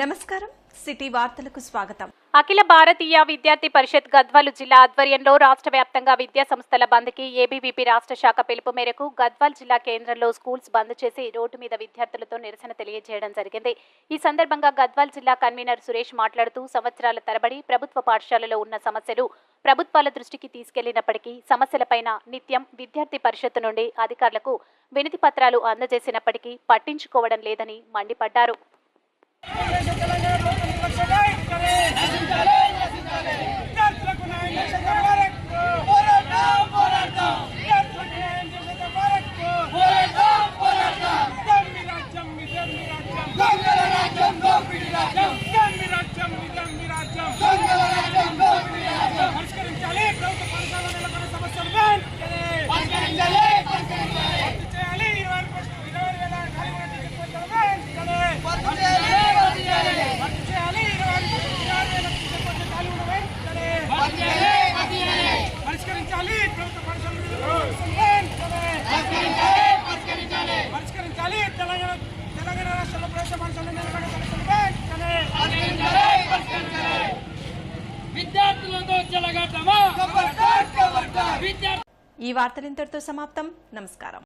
నమస్కారం. సిటీ వార్తలకు స్వాగతం. అఖిల భారతీయ విద్యార్థి పరిషత్ గద్వాలు జిల్లా ఆధ్వర్యంలో రాష్ట్ర వ్యాప్తంగా విద్యా సంస్థల బంద్కి ఏబీవీపీ రాష్ట్ర శాఖ పిలుపు మేరకు గద్వాల్ జిల్లా కేంద్రంలో స్కూల్స్ బంద్ చేసి రోడ్డు మీద విద్యార్థులతో నిరసన తెలియజేయడం జరిగింది. ఈ సందర్భంగా గద్వాల్ జిల్లా కన్వీనర్ సురేష్ మాట్లాడుతూ సంవత్సరాల తరబడి ప్రభుత్వ పాఠశాలలో ఉన్న సమస్యలు ప్రభుత్వాల దృష్టికి తీసుకెళ్ళినప్పటికీ సమస్యలపైన నిత్యం విద్యార్థి పరిషత్ నుండి అధికారులకు వినతి పత్రాలు అందజేసినప్పటికీ పట్టించుకోవడం లేదని మండిపడ్డారు. Kalangga, పరిష్కరించాలి తెలంగాణ తెలంగాణ రాష్ట్రంలో నెలకొన్న సమస్యలు వెంటనే విద్యార్థులతో చెలగటమా? విద్యార్థి ఈ వార్తలు ఇంతటితో సమాప్తం. నమస్కారం.